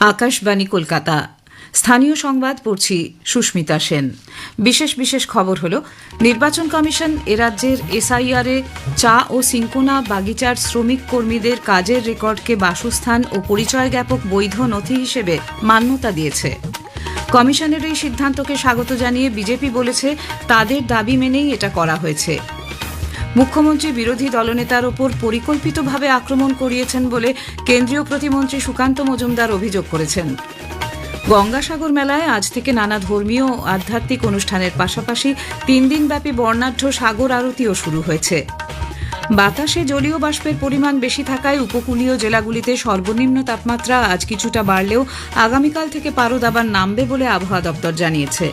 আকাশবাণী কলকাতা। স্থানীয় সংবাদ পড়ছি সুস্মিতা সেন। বিশেষ বিশেষ খবর হল, নির্বাচন কমিশন এ রাজ্যের এসআইআর চা ও সিঙ্কোনা বাগিচার শ্রমিক কর্মীদের কাজের রেকর্ডকে বাসস্থান ও পরিচয় জ্ঞাপক বৈধ নথি হিসেবে মান্যতা দিয়েছে। কমিশনের এই সিদ্ধান্তকে স্বাগত জানিয়ে বিজেপি বলেছে, তাদের দাবি মেনেই এটা করা হয়েছে। মুখ্যমন্ত্রী বিরোধী দলনেতার ওপর পরিকল্পিতভাবে আক্রমণ করিয়েছেন বলে কেন্দ্রীয় প্রতিমন্ত্রী সুকান্ত মজুমদার অভিযোগ করেছেন। গঙ্গাসাগর মেলায় আজ থেকে নানা ধর্মীয় ও আধ্যাত্মিক অনুষ্ঠানের পাশাপাশি তিন দিনব্যাপী বর্ণাঢ্য সাগর আরতিও শুরু হয়েছে। বাতাসে জলীয় বাষ্পের পরিমাণ বেশি থাকায় উপকূলীয় জেলাগুলিতে সর্বনিম্ন তাপমাত্রা আজ কিছুটা বাড়লেও আগামীকাল থেকে পারদ আবার নামবে বলে আবহাওয়া দপ্তর জানিয়েছে।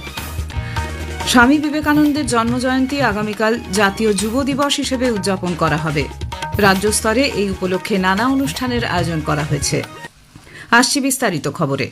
স্বামী বিবেকানন্দের জন্মজয়ন্তী আগামীকাল জাতীয় যুব দিবস হিসেবে উদযাপন করা হবে। রাজ্য স্তরে এই উপলক্ষে নানা অনুষ্ঠানের আয়োজন করা হয়েছে। আসছি বিস্তারিত খবরে।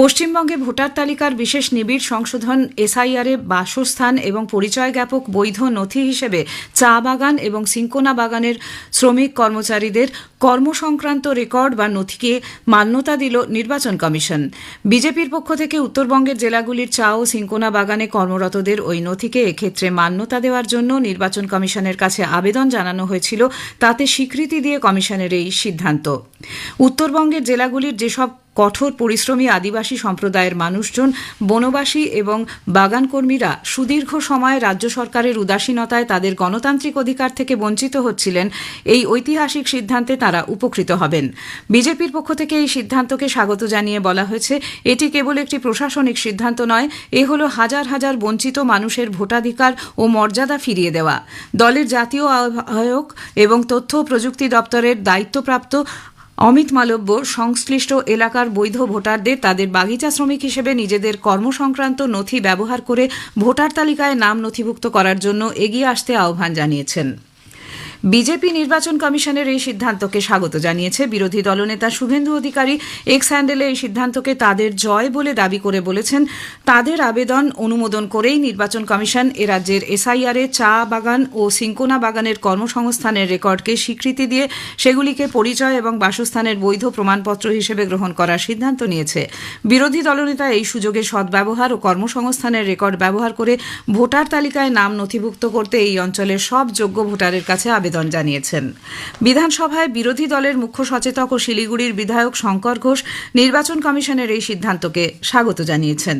পশ্চিমবঙ্গে ভোটার তালিকার বিশেষ নিবিড় সংশোধন এসআইআরে বাসস্থান এবং পরিচয় জ্ঞাপক বৈধ নথি হিসেবে চা বাগান এবং সিঙ্কোনা বাগানের শ্রমিক কর্মচারীদের কর্মসংক্রান্ত রেকর্ড বা নথিকে মান্যতা দিল নির্বাচন কমিশন। বিজেপির পক্ষ থেকে উত্তরবঙ্গের জেলাগুলির চা ও সিঙ্কোনা বাগানে কর্মরতদের ওই নথিকে এক্ষেত্রে মান্যতা দেওয়ার জন্য নির্বাচন কমিশনের কাছে আবেদন জানানো হয়েছিল, তাতে স্বীকৃতি দিয়ে কমিশনের এই সিদ্ধান্ত। উত্তরবঙ্গের জেলাগুলির যেসব কঠোর পরিশ্রমী আদিবাসী সম্প্রদায়ের মানুষজন, বনবাসী এবং বাগান কর্মীরা সুদীর্ঘ সময় রাজ্য সরকারের উদাসীনতায় তাদের গণতান্ত্রিক অধিকার থেকে বঞ্চিত হচ্ছিলেন। এই ঐতিহাসিক সিদ্ধান্তে তারা উপকৃত হবেন। বিজেপির পক্ষ থেকে এই সিদ্ধান্তকে স্বাগত জানিয়ে বলা হয়েছে, এটি কেবল একটি প্রশাসনিক সিদ্ধান্ত নয়, এ হল হাজার হাজার বঞ্চিত মানুষের ভোটাধিকার ও মর্যাদা ফিরিয়ে দেওয়া। দলের জাতীয় আহ্বায়ক এবং তথ্য প্রযুক্তি দপ্তরের দায়িত্বপ্রাপ্ত অমিত মালব্য সংশ্লিষ্ট এলাকার বৈধ ভোটারদের তাদের বাগিচা শ্রমিক হিসেবে নিজেদের কর্মসংক্রান্ত নথি ব্যবহার করে ভোটার তালিকায় নাম নথিভুক্ত করার জন্য এগিয়ে আসতে আহ্বান জানিয়েছেন। বিজেপি নির্বাচন কমিশনের এই সিদ্ধান্তকে স্বাগত জানিয়েছে বিরোধী দলনেতা শুভেন্দু অধিকারী। এক্স হ্যান্ডেলে এই সিদ্ধান্তকে তাদের জয় বলে দাবি করে বলেছেন। তাদের আবেদন অনুমোদন করেই নির্বাচন কমিশন এ রাজ্যের এসআইআরে চা বাগান ও সিঙ্কোনা বাগানের কর্মসংস্থানের রেকর্ডকে স্বীকৃতি দিয়ে সেগুলিকে পরিচয় এবং বাসস্থানের বৈধ প্রমাণপত্র হিসেবে গ্রহণ করার সিদ্ধান্ত নিয়েছে। বিরোধী দলনেতা এই সুযোগে সদ্ব্যবহার ও কর্মসংস্থানের রেকর্ড ব্যবহার করে ভোটার তালিকায় নাম নথিভুক্ত করতে এই অঞ্চলের সব যোগ্য ভোটারের কাছে আবেদন আবেদন জানিয়েছেন। বিধানসভায় বিরোধী দলের মুখ্য সচেতক ও শিলিগুড়ির বিধায়ক শঙ্কর ঘোষ নির্বাচন কমিশনের এই সিদ্ধান্তকে স্বাগত জানিয়েছেন।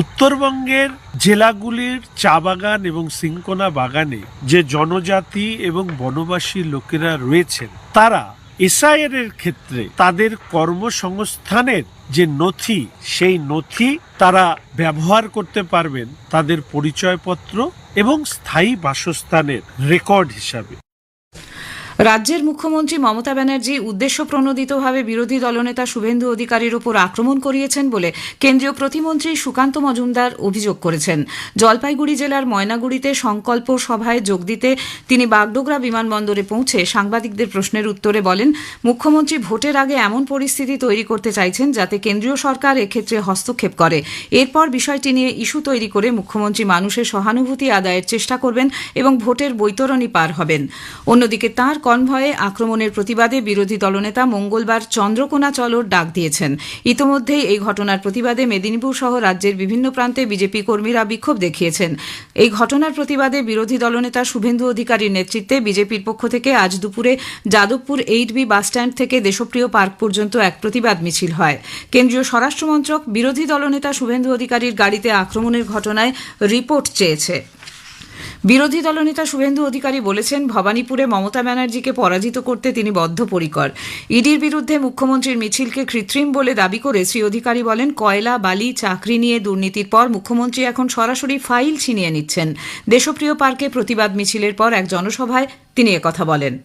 উত্তরবঙ্গের জেলাগুলির চা বাগান এবং সিঙ্কোনা বাগানে যে জনজাতি এবং বনবাসী লোকেরা রয়েছেন, তারা এসআইআর এর ক্ষেত্রে তাদের কর্মসংস্থানের যে নথি, সেই নথি তারা ব্যবহার করতে পারবেন তাদের পরিচয়পত্র এবং স্থায়ী বাসস্থানের রেকর্ড হিসাবে। রাজ্যের মুখ্যমন্ত্রী মমতা ব্যানার্জি উদ্দেশ্য প্রণোদিতভাবে বিরোধী দলনেতা শুভেন্দু অধিকারীর ওপর আক্রমণ করিয়েছেন বলে কেন্দ্রীয় প্রতিমন্ত্রী সুকান্ত মজুমদার অভিযোগ করেছেন। জলপাইগুড়ি জেলার ময়নাগুড়িতে সংকল্প সভায় যোগ দিতে তিনি বাগডোগরা বিমানবন্দরে পৌঁছে সাংবাদিকদের প্রশ্নের উত্তরে বলেন, মুখ্যমন্ত্রী ভোটের আগে এমন পরিস্থিতি তৈরি করতে চাইছেন যাতে কেন্দ্রীয় সরকার এক্ষেত্রে হস্তক্ষেপ করে। এরপর বিষয়টি নিয়ে ইস্যু তৈরি করে মুখ্যমন্ত্রী মানুষের সহানুভূতি আদায়ের চেষ্টা করবেন এবং ভোটের বৈতরণী পার হবেন। অন্যদিকে তাঁর কনভয়ে আক্রমণের প্রতিবাদে বিরোধী দলনেতা মঙ্গলবার চন্দ্রকোনা চলোর ডাক দিয়েছেন। ইতোমধ্যেই এই ঘটনার প্রতিবাদে মেদিনীপুর সহ রাজ্যের বিভিন্ন প্রান্তে বিজেপি কর্মীরা বিক্ষোভ দেখিয়েছেন। এই ঘটনার প্রতিবাদে বিরোধী দলনেতা শুভেন্দু অধিকারীর নেতৃত্বে বিজেপির পক্ষ থেকে আজ দুপুরে যাদবপুর এইট বি বাসস্ট্যান্ড থেকে দেশপ্রিয় পার্ক পর্যন্ত এক প্রতিবাদ মিছিল হয়। কেন্দ্রীয় স্বরাষ্ট্রমন্ত্রক বিরোধী দলনেতা শুভেন্দু অধিকারীর গাড়িতে আক্রমণের ঘটনায় রিপোর্ট চেয়েছে। বিরোধী দলনেতা শুভেন্দু অধিকারী বলেছেন, ভবানীপুরে মমতা ব্যানার্জিকে পরাজিত করতে তিনি বদ্ধপরিকর। ইডির বিরুদ্ধে মুখ্যমন্ত্রীর মিছিলকে কৃত্রিম বলে দাবি করে শ্রী অধিকারী বলেন, কয়লা, বালি, চাকরি নিয়ে দুর্নীতির পর মুখ্যমন্ত্রী এখন সরাসরি ফাইল ছিনিয়ে নিচ্ছেন। দেশপ্রিয় পার্কে প্রতিবাদ মিছিলের পর এক জনসভায় তিনি একথা বলেন।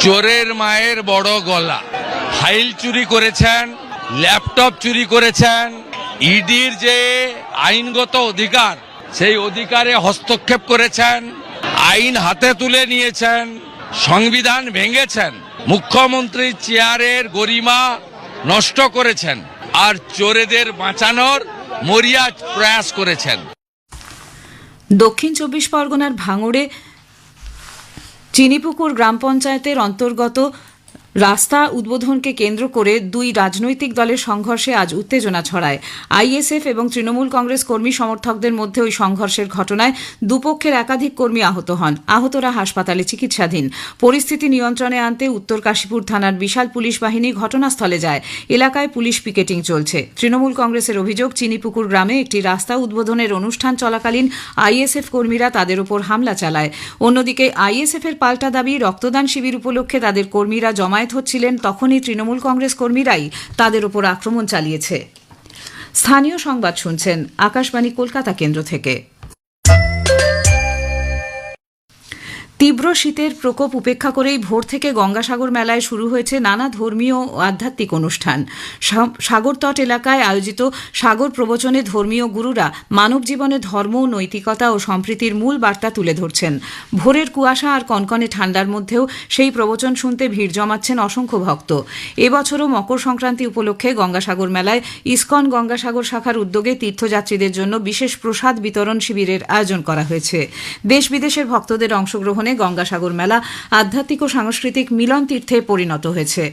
চোরের মায়ের বড় গলা। ফাইল চুরি করেছেন, ল্যাপটপ চুরি করেছেন, ইডির যে আইনগত অধিকার সেই অধিকারে হস্তক্ষেপ করেছেন, আইন হাতে তুলে নিয়েছেন, সংবিধান ভেঙেছেন, মুখ্যমন্ত্রী চেয়ারের গরিমা নষ্ট করেছেন, আর চোরেদের বাঁচানোর মরিয়া প্রয়াস করেছেন। দক্ষিণ চব্বিশ পরগনার ভাঙড়ে চিনিপুকুর গ্রাম পঞ্চায়েতের অন্তর্গত রাস্তা উদ্বোধনকে কেন্দ্র করে দুই রাজনৈতিক দলের সংঘর্ষে আজ উত্তেজনা ছড়ায়। আইএসএফ এবং তৃণমূল কংগ্রেস কর্মী সমর্থকদের মধ্যে ওই সংঘর্ষের ঘটনায় দুপক্ষের একাধিক কর্মী আহত হন। আহতরা হাসপাতালে চিকিৎসাধীন। পরিস্থিতি নিয়ন্ত্রণে আনতে উত্তর কাশীপুর থানার বিশাল পুলিশ বাহিনী ঘটনাস্থলে যায়। এলাকায় পুলিশ পিকেটিং চলছে। তৃণমূল কংগ্রেসের অভিযোগ, চিনিপুকুর গ্রামে একটি রাস্তা উদ্বোধনের অনুষ্ঠান চলাকালীন আইএসএফ কর্মীরা তাদের উপর হামলা চালায়। অন্যদিকে আইএসএফ এর পাল্টা দাবি, রক্তদান শিবির উপলক্ষে তাদের কর্মীরা জমায়েত হচ্ছিলেন তখনই তৃণমূল কংগ্রেস কর্মীরাই তাদের ওপর আক্রমণ চালিয়েছে। স্থানীয় সংবাদ শুনছেন আকাশবাণী কলকাতা কেন্দ্র থেকে। তীব্র শীতের প্রকোপ উপেক্ষা করেই ভোর থেকে গঙ্গাসাগর মেলায় শুরু হয়েছে নানা ধর্মীয় ও আধ্যাত্মিক অনুষ্ঠান। সাগরতট এলাকায় আয়োজিত সাগর প্রবচনে ধর্মীয় গুরুরা মানব জীবনে ধর্ম, নৈতিকতা ও সম্প্রীতির মূল বার্তা তুলে ধরছেন। ভোরের কুয়াশা আর কনকনে ঠান্ডার মধ্যেও সেই প্রবচন শুনতে ভিড় জমাচ্ছেন অসংখ্য ভক্ত। এবছরও মকর সংক্রান্তি উপলক্ষে গঙ্গাসাগর মেলায় ইসকন গঙ্গাসাগর শাখার উদ্যোগে তীর্থযাত্রীদের জন্য বিশেষ প্রসাদ বিতরণ শিবিরের আয়োজন করা হয়েছে। দেশ বিদেশের ভক্তদের অংশগ্রহণে গঙ্গাসাগর মেলা আধ্যাত্মিক ও সাংস্কৃতিক মিলন তীর্থে পরিণত হয়েছে।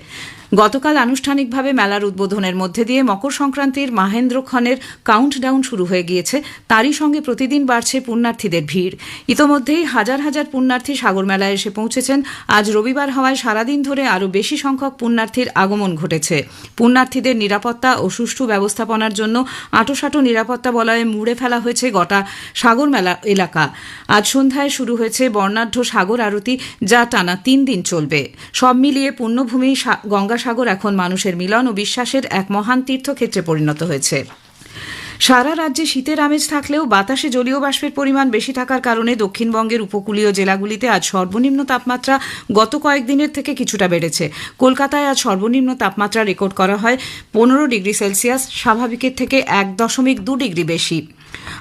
গতকাল আনুষ্ঠানিকভাবে মেলার উদ্বোধনের মধ্যে দিয়ে মকর সংক্রান্তির মাহেন্দ্রক্ষণের কাউন্টডাউন শুরু হয়ে গিয়েছে। তারই সঙ্গে প্রতিদিন বাড়ছে পুণ্যার্থীদের ভিড়। ইতোমধ্যেই হাজার হাজার পুণ্যার্থী সাগর মেলায় এসে পৌঁছেছেন। আজ রবিবার হওয়ায় সারাদিন ধরে আরও বেশি সংখ্যক পুণ্যার্থীর আগমন ঘটেছে। পুণ্যার্থীদের নিরাপত্তা ও সুষ্ঠু ব্যবস্থাপনার জন্য আটোসাটো নিরাপত্তা বলয়ে মুড়ে ফেলা হয়েছে গোটা সাগর মেলা এলাকা। আজ সন্ধ্যায় শুরু হয়েছে বর্ণাঢ্য সাগর আরতি, যা টানা তিন দিন চলবে। সব মিলিয়ে পুণ্যভূমি সা- গঙ্গাসাগর এখন মানুষের মিলন ও বিশ্বাসের এক মহান তীর্থক্ষেত্রে পরিণত হয়েছে। সারা রাজ্যে শীতের আমেজ থাকলেও বাতাসে জলীয় বাষ্পের পরিমাণ বেশি থাকার কারণে দক্ষিণবঙ্গের উপকূলীয় জেলাগুলিতে আজ সর্বনিম্ন তাপমাত্রা গত কয়েকদিনের থেকে কিছুটা বেড়েছে। কলকাতায় আজ সর্বনিম্ন তাপমাত্রা রেকর্ড করা হয় পনেরো ডিগ্রি সেলসিয়াস, স্বাভাবিকের থেকে এক দশমিক দু ডিগ্রি বেশি।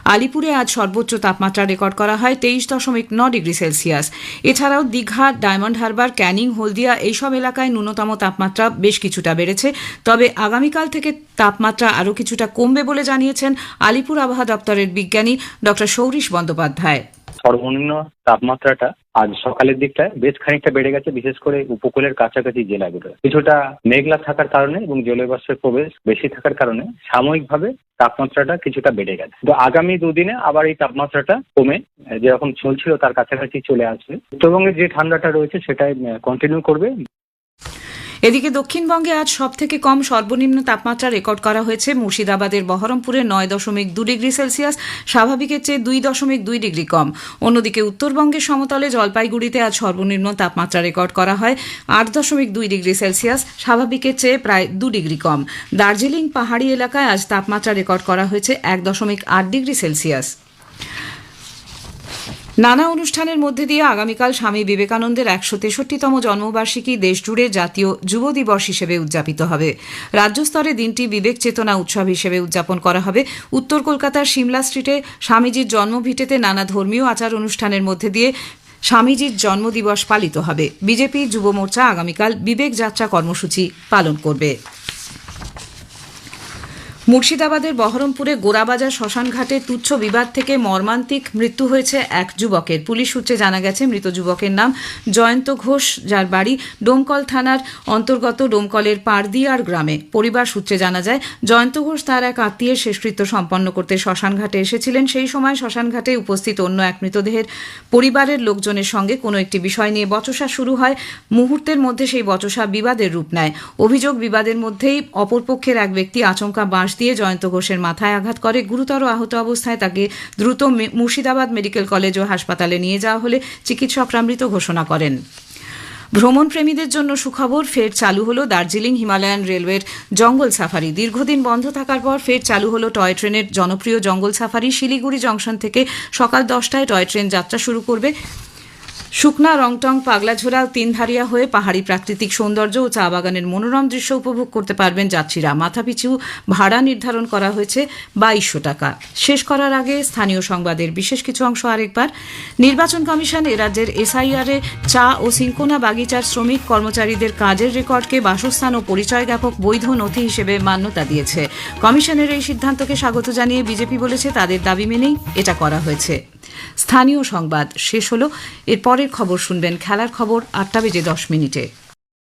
আলিপুরে আজ সর্বোচ্চ তাপমাত্রা রেকর্ড করা হয় তেইশ দশমিক ন ডিগ্রি সেলসিয়াস। এছাড়াও দীঘা, ডায়মন্ড হারবার, ক্যানিং, হলদিয়া এইসব এলাকায় ন্যূনতম তাপমাত্রা বেশ কিছুটা বেড়েছে। তবে আগামীকাল থেকে তাপমাত্রা আরও কিছুটা কমবে বলে জানিয়েছেন আলিপুর আবহাওয়া দপ্তরের বিজ্ঞানী ডক্টর সৌরিশ বন্দ্যোপাধ্যায়। সর্বনিম্ন তাপমাত্রাটা আজ সকালের দিকটায় বেশ খানিকটা বেড়ে গেছে, বিশেষ করে উপকূলের কাছাকাছি জেলাগুলো। কিছুটা মেঘলা থাকার কারণে এবং জলবাষ্পের প্রবেশ বেশি থাকার কারণে সাময়িকভাবে তাপমাত্রাটা কিছুটা বেড়ে গেছে। তো আগামী দুদিনে আবার এই তাপমাত্রাটা কমে, যেরকম চলছিল তার কাছাকাছি চলে আসবে। উত্তরবঙ্গে যে ঠান্ডাটা রয়েছে সেটাই কন্টিনিউ করবে। এদিকে দক্ষিণবঙ্গে আজ সব থেকে কম সর্বনিম্ন তাপমাত্রা রেকর্ড করা হয়েছে। মুর্শিদাবাদের বহরমপুরে নয় দশমিক দু ডিগ্রি সেলসিয়াস, স্বাভাবিকের চেয়ে দুই দশমিক দুই ডিগ্রি কম। অন্যদিকে উত্তরবঙ্গের সমতলে জলপাইগুড়িতে আজ সর্বনিম্ন তাপমাত্রা রেকর্ড করা হয়, আট দশমিক দুই ডিগ্রি সেলসিয়াস, স্বাভাবিকের চেয়ে প্রায় দু ডিগ্রি কম। দার্জিলিং পাহাড়ি এলাকায় আজ তাপমাত্রা রেকর্ড করা হয়েছে এক দশমিক আট ডিগ্রি সেলসিয়াস। নানা অনুষ্ঠানের মধ্যে দিয়ে আগামীকাল স্বামী বিবেকানন্দের একশো তেষট্টিতম জন্মবার্ষিকী দেশজুড়ে জাতীয় যুব দিবস হিসেবে উদযাপিত হবে। রাজ্য স্তরে দিনটি বিবেক চেতনা উৎসব হিসেবে উদযাপন করা হবে। উত্তর কলকাতার সিমলা স্ট্রিটে স্বামীজির জন্মভিটেতে নানা ধর্মীয় আচার অনুষ্ঠানের মধ্যে দিয়ে স্বামীজির জন্মদিবস পালিত হবে। বিজেপি যুব মোর্চা আগামীকাল বিবেক যাত্রা কর্মসূচি পালন করবে। মুর্শিদাবাদের বহরমপুরে গোড়াবাজার শ্মশানঘাটে তুচ্ছ বিবাদ থেকে মর্মান্তিক মৃত্যু হয়েছে এক যুবকের। পুলিশ সূত্রে জানা গেছে, মৃত যুবকের নাম জয়ন্ত ঘোষ, যার বাড়ি ডোমকল থানার অন্তর্গত ডোমকলের পারদিয়ার গ্রামে। পরিবার সূত্রে জানা যায়, জয়ন্ত ঘোষ তার এক আত্মীয়ের শেষকৃত্য সম্পন্ন করতে শ্মশানঘাটে এসেছিলেন। সেই সময় শ্মশানঘাটে উপস্থিত অন্য এক মৃতদেহের পরিবারের লোকজনের সঙ্গে কোনো একটি বিষয় নিয়ে বচসা শুরু হয়। মুহূর্তের মধ্যে সেই বচসা বিবাদের রূপ নেয়। অভিযোগ বিবাদের মধ্যেই অপরপক্ষের এক ব্যক্তি আচমকা বাঁশ দিয়ে জয়ন্ত ঘোষের মাথায় আঘাত করে। গুরুতর আহত অবস্থায় তাকে দ্রুত মুর্শিদাবাদ মেডিকেল কলেজ ও হাসপাতালে নিয়ে যাওয়া হলে চিকিৎসকরা মৃত ঘোষণা করেন। ভ্রমণ প্রেমীদের জন্য সুখবর ফের চালু হলো দার্জিলিং হিমালয়ান রেলওয়ের জঙ্গল সাফারি। দীর্ঘদিন বন্ধ থাকার পর ফের চালু হলো টয় ট্রেনের জনপ্রিয় জঙ্গল সাফারি। শিলিগুড়ি জংশন থেকে সকাল দশটায় টয় ট্রেন যাত্রা শুরু করবে। শুকনা রংটং পাগলাঝোড়া তিনধারিয়া হয়ে পাহাড়ি প্রাকৃতিক সৌন্দর্য ও চা বাগানের মনোরম দৃশ্য উপভোগ করতে পারবেন যাত্রীরা। মাথাপিছু ভাড়া নির্ধারণ করা হয়েছে বাইশশো টাকা। শেষ করার আগে স্থানীয় সংবাদের বিশেষ কিছু অংশ আরেকবার। নির্বাচন কমিশন এ রাজ্যের এসআইআর চা ও সিঙ্কোনা বাগিচার শ্রমিক কর্মচারীদের কাজের রেকর্ডকে বাসস্থান ও পরিচয় জ্ঞাপক বৈধ নথি হিসেবে মান্যতা দিয়েছে। কমিশনের এই সিদ্ধান্তকে স্বাগত জানিয়ে বিজেপি বলেছে, তাদের দাবি মেনেই এটা করা হয়েছে। স্থানীয় সংবাদ শেষ হলো। এর পরের খবর শুনবেন খেলার খবর আটটা বেজে দশ মিনিটে।